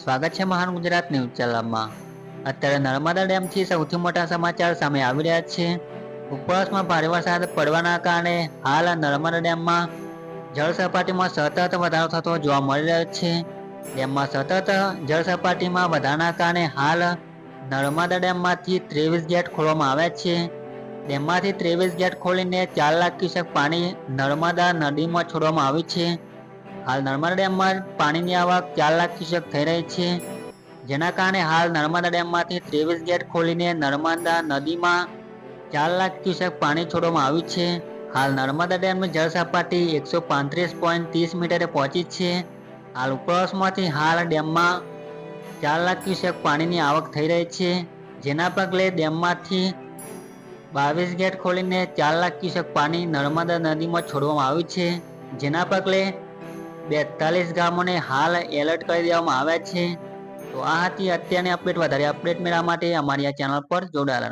સ્વાગત છે મહાન ગુજરાત ન્યૂઝ ચેનલમાં. અત્યારે નર્મદા ડેમથી સૌથી મોટા સમાચાર સામે આવી રહ્યા છે. ઉપવાસમાં ભારે વરસાદ પડવાના કારણે હાલ નર્મદા ડેમમાં જળ સપાટીમાં સતત વધારો થતો જોવા મળી રહ્યો છે. ડેમમાં સતત જળ સપાટીમાં વધારાના કારણે હાલ નર્મદા ડેમમાંથી ત્રેવીસ ગેટ ખોલવામાં આવ્યા છે. ડેમમાંથી ત્રેવીસ ગેટ ખોલીને ચાર લાખ ક્યુસેક પાણી નર્મદા નદીમાં છોડવામાં આવ્યું છે. હાલ નર્મદા ડેમમાં પાણીની આવક ચાર લાખ ક્યુસેક થઈ રહી છે. જેના કારણે હાલ નર્મદા ડેમમાંથી ત્રેવીસ ગેટ ખોલીને નર્મદા નદીમાં ચાર લાખ ક્યુસેક પાણી છોડવામાં આવ્યું છે. હાલ નર્મદા ડેમની જળ સપાટી એકસો પાંત્રીસ પોઈન્ટ ત્રીસ મીટરે પહોંચી છે. હાલ ઉપરવાસમાંથી હાલ ડેમમાં ચાર લાખ ક્યુસેક પાણીની આવક થઈ રહી છે. જેના પગલે ડેમમાંથી બાવીસ ગેટ ખોલીને ચાર લાખ ક્યુસેક પાણી નર્મદા નદીમાં છોડવામાં આવ્યું છે. જેના પગલે બેતાલીસ ગામોને હાલ એલર્ટ કરી દેવામાં આવ્યા છે. તો આ હતી અત્યારની અપડેટ. વધારે અપડેટ મેળવવા માટે અમારી આ ચેનલ પર જોડાયેલા